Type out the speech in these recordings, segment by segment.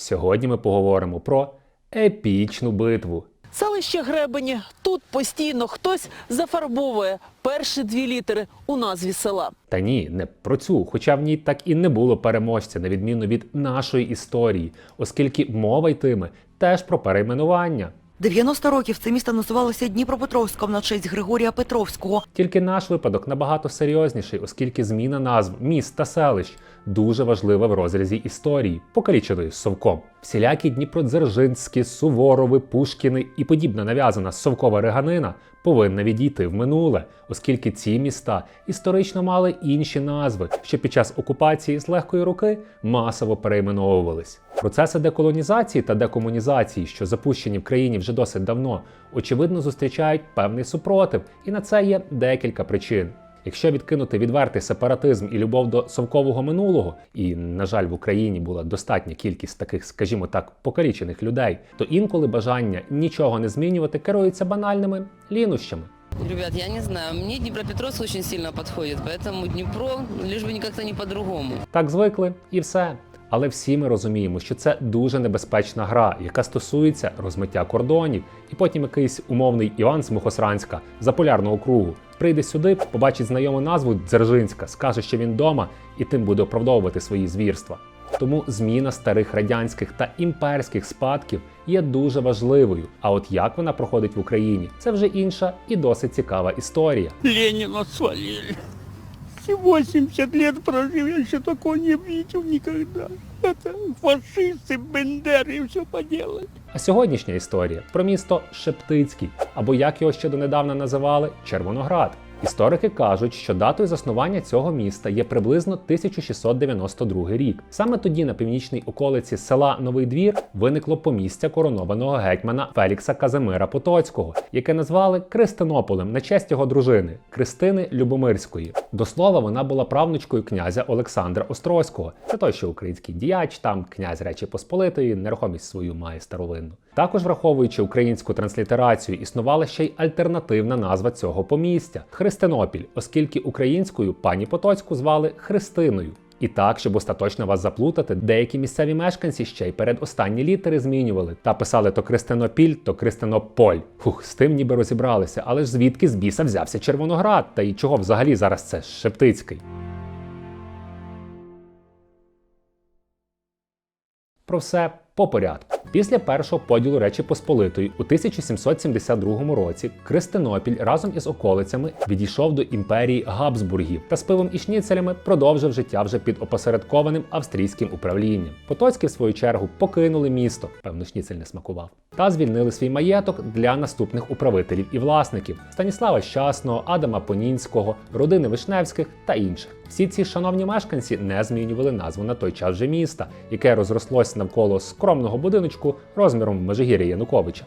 Сьогодні ми поговоримо про епічну битву. Селище Гребені. Тут постійно хтось зафарбовує перші дві літери у назві села. Та ні, не про цю, хоча в ній так і не було переможця, на відміну від нашої історії, оскільки мова йтиме теж про перейменування. 90 років це місто називалося Дніпропетровськом на честь Григорія Петровського. Тільки наш випадок набагато серйозніший, оскільки зміна назв міст та селищ дуже важлива в розрізі історії, покаліченої совком. Всілякі Дніпродзержинські, Суворови, Пушкіни і подібна нав'язана совкова реганина повинна відійти в минуле, оскільки ці міста історично мали інші назви, що під час окупації з легкої руки масово перейменовувались. Процеси деколонізації та декомунізації, що запущені в країні вже досить давно, очевидно зустрічають певний супротив, і на це є декілька причин. Якщо відкинути відвертий сепаратизм і любов до совкового минулого, і, на жаль, в Україні була достатня кількість таких, скажімо так, покалічених людей, то інколи бажання нічого не змінювати керується банальними лінощами. Ребят, я не знаю, Мені Дніпропетровськ дуже сильно підходить, поэтому Дніпро лиш би ніяк не по-другому. Так звикли і все. Але всі ми розуміємо, що це дуже небезпечна гра, яка стосується розмиття кордонів, і потім якийсь умовний Іван з Мухосранська за полярного кругу прийде сюди, побачить знайому назву Дзержинська, скаже, що він вдома, і тим буде оправдовувати свої звірства. Тому зміна старих радянських та імперських спадків є дуже важливою. А от як вона проходить в Україні, це вже інша і досить цікава історія. Ленина свалили Все 80 лет прожил, я еще такого не видел никогда. Это фашисты, бендеры, все поделали. А сьогоднішня історія про місто Шептицький, або як його ще донедавна називали Червоноград. Історики кажуть, що датою заснування цього міста є приблизно 1692 рік. Саме тоді на північній околиці села Новий Двір виникло помістя коронованого гетьмана Фелікса Казимира Потоцького, яке назвали Кристинополем на честь його дружини Кристини Любомирської. До слова, вона була правнучкою князя Олександра Острозького. Це той, що український діяч, там князь Речі Посполитої, нерухомість свою має старовинну. Також враховуючи українську транслітерацію, існувала ще й альтернативна назва цього помістя Христинопіль, оскільки українською пані Потоцьку звали Христиною. І так, щоб остаточно вас заплутати, деякі місцеві мешканці ще й перед останні літери змінювали та писали то Кристинопіль, то Кристинополь. Фух, з тим ніби розібралися, але ж звідки з біса взявся Червоноград? Та й чого взагалі зараз це Шептицький? Про все по порядку. Після першого поділу Речі Посполитої у 1772 році Кристинопіль разом із околицями відійшов до імперії Габсбургів та з пивом і шніцелями продовжив життя вже під опосередкованим австрійським управлінням. Потоцькі, в свою чергу, покинули місто, певно, шніцель не смакував, та звільнили свій маєток для наступних управителів і власників Станіслава Щасного, Адама Понінського, родини Вишневських та інших. Всі ці шановні мешканці не змінювали назву на той час вже міста, яке розрослось навколо скромного будиночку розміром Межигір'я Януковича.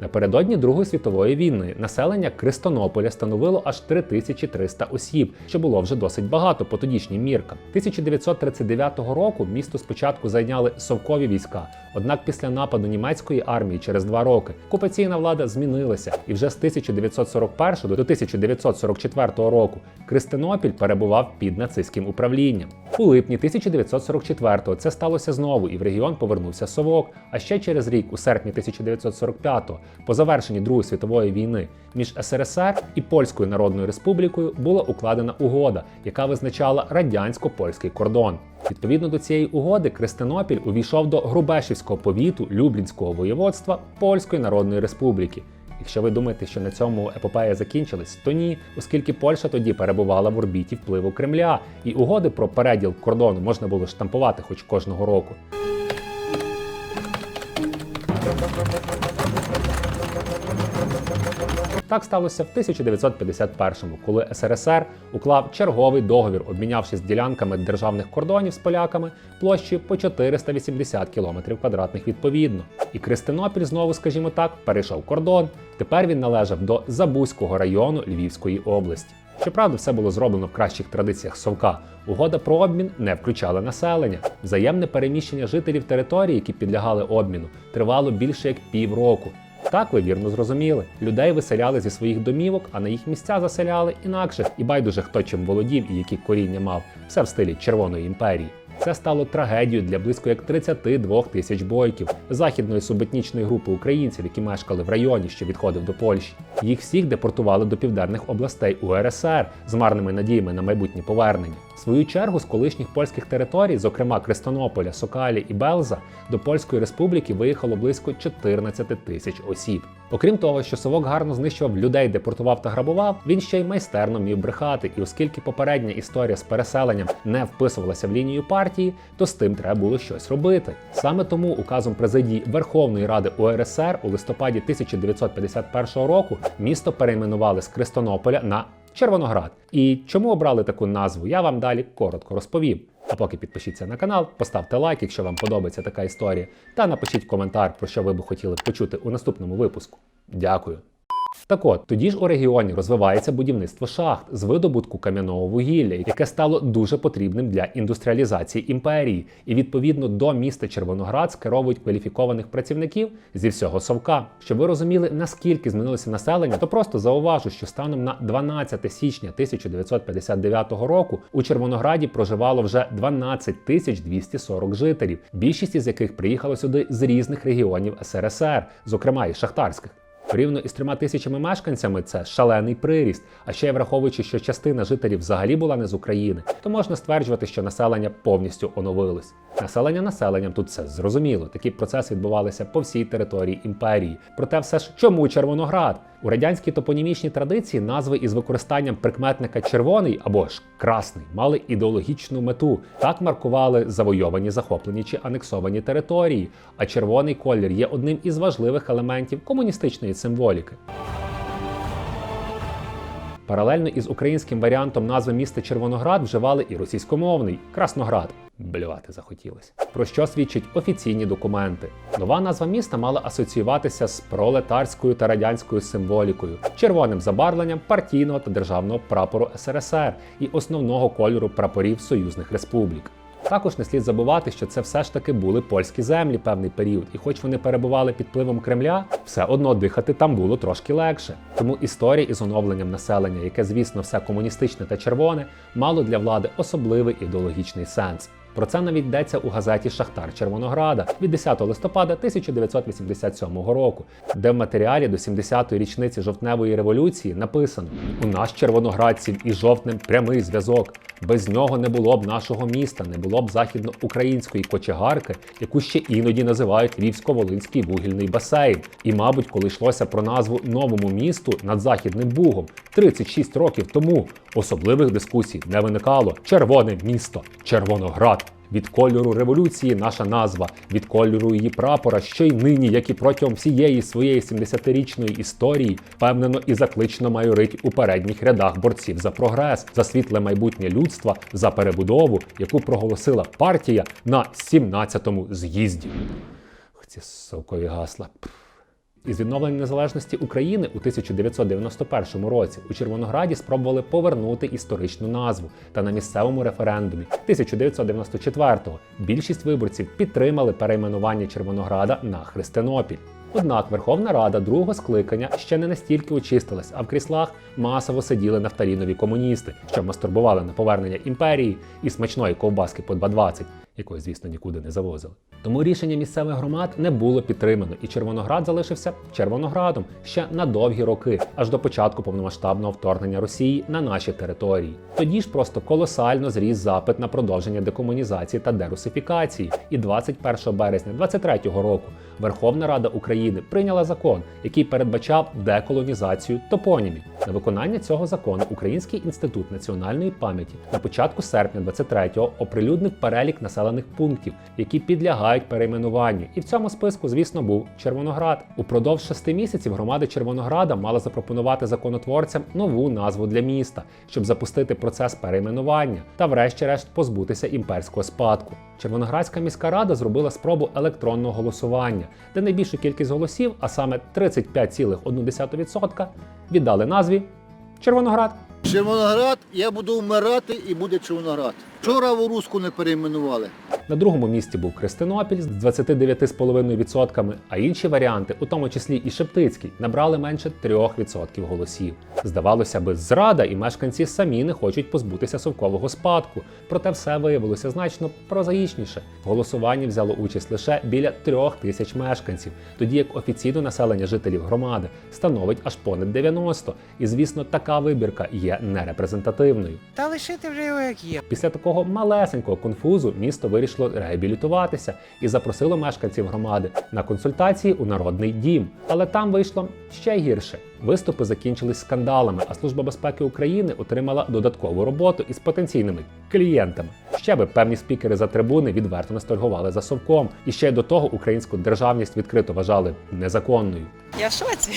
Напередодні Другої світової війни населення Кристонополя становило аж 3300 осіб, що було вже досить багато по тодішнім міркам. 1939 року місто спочатку зайняли совкові війська, однак після нападу німецької армії через два роки окупаційна влада змінилася, і вже з 1941 до 1944 року Кристинопіль перебував під нацистським управлінням. У липні 1944-го це сталося знову, і в регіон повернувся совок. А ще через рік, у серпні 1945-го, по завершенні Другої світової війни, між СРСР і Польською Народною Республікою була укладена угода, яка визначала радянсько-польський кордон. Відповідно до цієї угоди, Кристинопіль увійшов до Грубешівського повіту Люблінського воєводства Польської Народної Республіки. Якщо ви думаєте, що на цьому епопея закінчилась, то ні, оскільки Польща тоді перебувала в орбіті впливу Кремля, і угоди про переділ кордону можна було штампувати хоч кожного року. Так сталося в 1951-му, коли СРСР уклав черговий договір, обмінявшись ділянками державних кордонів з поляками площею по 480 км квадратних відповідно. І Кристинопіль знову, скажімо так, перейшов кордон. Тепер він належав до Забузького району Львівської області. Щоправда, все було зроблено в кращих традиціях совка. Угода про обмін не включала населення. Взаємне переміщення жителів території, які підлягали обміну, тривало більше як півроку. Так ви вірно зрозуміли. Людей виселяли зі своїх домівок, а на їх місця заселяли інакше. І байдуже хто чим володів і які коріння мав. Все в стилі Червоної імперії. Це стало трагедією для близько як 32 тисяч бойків західної субетнічної групи українців, які мешкали в районі, що відходив до Польщі. Їх всіх депортували до південних областей УРСР з марними надіями на майбутнє повернення. Свою чергу з колишніх польських територій, зокрема Крестонополя, Сокалі і Белза, до Польської республіки виїхало близько 14 тисяч осіб. Окрім того, що совок гарно знищував людей, депортував та грабував, він ще й майстерно вмів брехати. І оскільки попередня історія з переселенням не вписувалася в лінію партії, то з тим треба було щось робити. Саме тому указом президії Верховної Ради УРСР у листопаді 1951 року місто перейменували з Крестонополя на Червоноград. І чому обрали таку назву, я вам далі коротко розповім. А поки підпишіться на канал, поставте лайк, якщо вам подобається така історія, та напишіть коментар, про що ви б хотіли почути у наступному випуску. Дякую. Так от, тоді ж у регіоні розвивається будівництво шахт з видобутку кам'яного вугілля, яке стало дуже потрібним для індустріалізації імперії, і відповідно до міста Червоноград скеровують кваліфікованих працівників зі всього совка. Щоб ви розуміли, наскільки змінилося населення, то просто зауважу, що станом на 12 січня 1959 року у Червонограді проживало вже 12 тисяч 240 жителів, більшість із яких приїхало сюди з різних регіонів СРСР, зокрема і шахтарських. Порівняно із трьома тисячами мешканцями це шалений приріст. А ще й враховуючи, що частина жителів взагалі була не з України, то можна стверджувати, що населення повністю оновилось. Населення населенням тут все зрозуміло. Такі процеси відбувалися по всій території імперії. Проте все ж чому Червоноград? У радянській топонімічній традиції назви із використанням прикметника червоний або ж красний мали ідеологічну мету. Так маркували завойовані, захоплені чи анексовані території. А червоний колір є одним із важливих елементів комуністичної символіки. Паралельно із українським варіантом назви міста Червоноград вживали і російськомовний Красноград. Блювати захотілося. Про що свідчать офіційні документи? Нова назва міста мала асоціюватися з пролетарською та радянською символікою, червоним забарвленням партійного та державного прапору СРСР і основного кольору прапорів союзних республік. Також не слід забувати, що це все ж таки були польські землі певний період, і хоч вони перебували під впливом Кремля, все одно дихати там було трошки легше. Тому історія із оновленням населення, яке, звісно, все комуністичне та червоне, мало для влади особливий ідеологічний сенс. Про це навіть йдеться у газеті Шахтар Червонограда від 10 листопада 1987 року, де в матеріалі до 70-ї річниці жовтневої революції написано: у нас червоноградців і жовтнем прямий зв'язок. Без нього не було б нашого міста, не було б західноукраїнської кочегарки, яку ще іноді називають Львівсько-Волинський вугільний басейн. І, мабуть, коли йшлося про назву новому місту над Західним Бугом 36 років тому, особливих дискусій не виникало. Червоне місто, Червоноград. Від кольору революції наша назва, від кольору її прапора, що й нині, як і протягом всієї своєї 70-річної історії, впевнено і заклично майорить у передніх рядах борців за прогрес, за світле майбутнє людства, за перебудову, яку проголосила партія на 17-му з'їзді. Ці совкові гасла. Із відновлення незалежності України у 1991 році у Червонограді спробували повернути історичну назву. Та на місцевому референдумі 1994-го більшість виборців підтримали перейменування Червонограда на Христинопіль. Однак Верховна Рада другого скликання ще не настільки очистилась, а в кріслах масово сиділи нафталінові комуністи, що мастурбували на повернення імперії і смачної ковбаски по 2,20, якої, звісно, нікуди не завозили. Тому рішення місцевих громад не було підтримано, і Червоноград залишився Червоноградом ще на довгі роки, аж до початку повномасштабного вторгнення Росії на наші території. Тоді ж просто колосально зріс запит на продовження декомунізації та дерусифікації. І 21 березня 2023 року Верховна Рада України прийняла закон, який передбачав деколонізацію топонімів. На виконання цього закону Український інститут національної пам'яті на початку серпня 23-го оприлюднив перелік населених пунктів, які підлягають перейменуванню. І в цьому списку, звісно, був Червоноград. Упродовж шести місяців громада Червонограда мала запропонувати законотворцям нову назву для міста, щоб запустити процес перейменування та, врешті-решт, позбутися імперського спадку. Червоноградська міська рада зробила спробу електронного голосування, де найбільшу кількість голосів, а саме 35,1%, віддали назві Червоноград. Червоноград, я буду вмирати і буде Червоноград. Вчора Воруску не перейменували. На другому місці був Кристинопіль з 29,5%, а інші варіанти, у тому числі і Шептицький, набрали менше 3% голосів. Здавалося би, зрада, і мешканці самі не хочуть позбутися совкового спадку. Проте все виявилося значно прозаїчніше. В голосуванні взяло участь лише біля трьох тисяч мешканців, тоді як офіційне населення жителів громади становить аж понад 90. І звісно, така вибірка є нерепрезентативною. Та лишити вже його як є. Після такого малесенького конфузу місто вирішило реабілітуватися і запросило мешканців громади на консультації у народний дім. Але там вийшло ще гірше. Виступи закінчились скандалами, а Служба безпеки України отримала додаткову роботу із потенційними клієнтами. Ще би певні спікери за трибуни відверто ностальгували за совком, і ще й до того українську державність відкрито вважали незаконною. Я в шоці.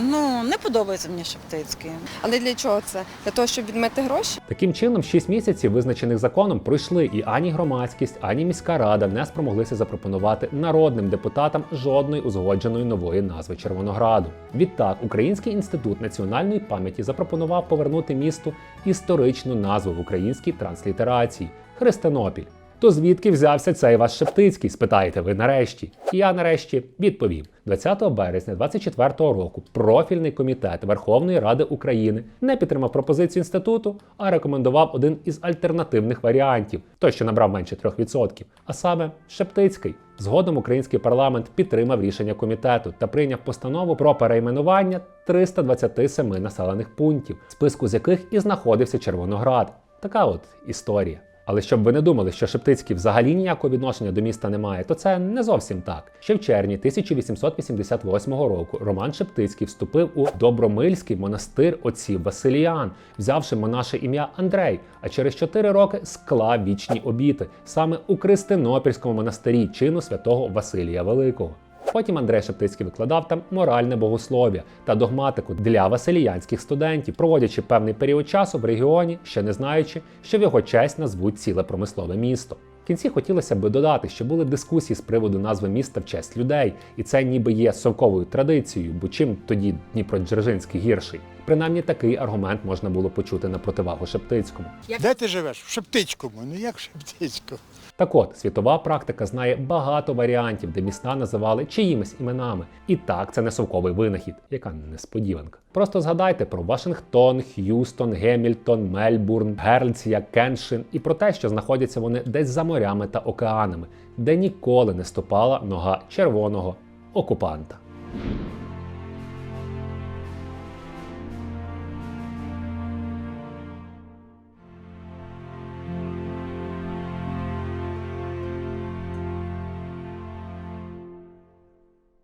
Ну, не подобається мені Шептицький. Але для чого це? Для того, щоб відмити гроші? Таким чином, 6 місяців, визначених законом, пройшли, і ані громадськість, ані міська рада не спромоглися запропонувати народним депутатам жодної узгодженої нової назви Червонограду. Відтак, Український інститут національної пам'яті запропонував повернути місту історичну назву в українській транслітерації Христинопіль. То звідки взявся цей ваш Шептицький, спитаєте ви нарешті? І я нарешті відповім. 20 березня 2024 року профільний комітет Верховної Ради України не підтримав пропозицію інституту, а рекомендував один із альтернативних варіантів, той, що набрав менше 3%, а саме Шептицький. Згодом український парламент підтримав рішення комітету та прийняв постанову про перейменування 327 населених пунктів, в списку з яких і знаходився Червоноград. Така от історія. Але щоб ви не думали, що Шептицький взагалі ніякого відношення до міста не має, то це не зовсім так. Ще в червні 1888 року Роман Шептицький вступив у Добромильський монастир отців Василіян, взявши монаше ім'я Андрей, а через 4 роки склав вічні обіти саме у Кристинопільському монастирі чину святого Василія Великого. Потім Андрей Шептицький викладав там моральне богослов'я та догматику для василіянських студентів, проводячи певний період часу в регіоні, ще не знаючи, що в його честь назвуть ціле промислове місто. В кінці хотілося би додати, що були дискусії з приводу назви міста в честь людей, і це ніби є совковою традицією, бо чим тоді Дніпродзержинський гірший. Принаймні такий аргумент можна було почути на противагу Шептицькому. Де ти живеш? В Шептицькому. Ну як в Шептицькому? Так от, світова практика знає багато варіантів, де міста називали чиїмись іменами. І так, це не совковий винахід, яка несподіванка. Просто згадайте про Вашингтон, Х'юстон, Гемільтон, Мельбурн, Герльція, Кеншин і про те, що знаходяться вони десь за морями та океанами, де ніколи не ступала нога червоного окупанта.